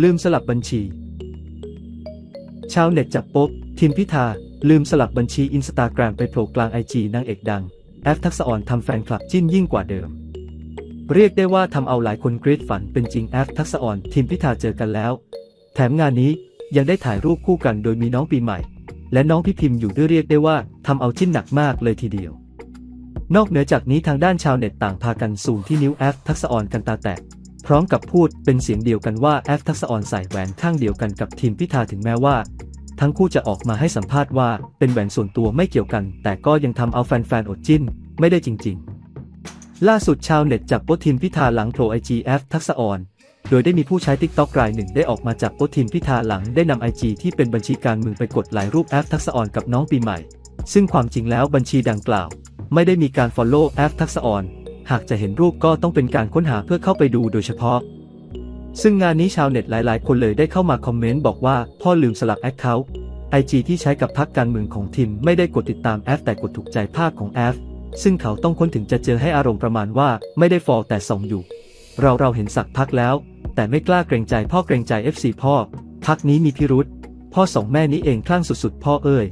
ลืมสลับบัญชี ชาวเน็ตจับป๊บทีมพิธา ลืมสลับบัญชีอินสตาแกรมไปโผล่กลางไอจีนางเอกดัง แอฟทักษะอ่อนทำแฟนคลับจิ้นยิ่งกว่าเดิม เรียกได้ว่าทำเอาหลายคนกรี๊ดฝันเป็นจริงแอฟทักษะอ่อนทีมพิธาเจอกันแล้ว แถมงานนี้ยังได้ถ่ายรูปคู่กันโดยมีน้องปีใหม่ และน้องพี่พิมพ์อยู่ด้วยเรียกได้ว่าทำเอาจิ้นหนักมากเลยทีเดียวนอกเหนือจากนี้ทางด้านชาวเน็ตต่างพากันซูมที่นิ้วแอฟทักษะอ่อนกันตาแตก ร้อมกับพูดเป็นเสียงเดียวกันว่าแอฟทักษะอ่อนใส่แหวนข้างเดียวกันกับทีมพิธาถึงแม้ว่า ทั้งคู่จะออกมาให้สัมภาษณ์ว่าเป็นแหวนส่วนตัวไม่เกี่ยวกัน แต่ก็ยังทำเอาแฟนๆอดจิ้น ไม่ได้จริง ๆ ล่าสุดชาวเน็ตจับโป๊ทีมพิธาหลังโผล่ไอจีแอฟทักษะอ่อนโดยได้มีผู้ใช้ติ๊กต็อกรายหนึ่งได้ออกมาจากโป๊ทีมพิธาหลังได้นำไอจีที่เป็นบัญชีการเมืองไปกดไลค์รูปแอฟทักษะอ่อนกับน้องปีใหม่ ซึ่งความจริงแล้วบัญชีดังกล่าว ไม่ได้มีการ Follow แอฟทักษะอ่อน หากจะเห็นรูปก็ต้องเป็นการค้นหาเพื่อเข้าไปดูโดยเฉพาะ ซึ่งงานนี้ชาวเน็ตหลาย ๆ คนเลยได้เข้ามาคอมเมนต์บอกว่าพ่อลืมสลับแอคเคาท์ไอจีที่ใช้กับพักการเมืองของทีมไม่ได้กดติดตามแอฟแต่กดถูกใจภาพของแอฟซึ่งเขาต้องค้นถึงจะเจอให้อารมณ์ประมาณว่าไม่ได้ฟอลแต่ส่องอยู่ เราเราเห็นสักพักแล้ว แต่ไม่กล้าเกรงใจพ่อเกรงใจ FC พ่อ พักนี้มีพิรุษพ่อสองแม่นี้เองคลั่งสุดๆ พ่อเอ้ย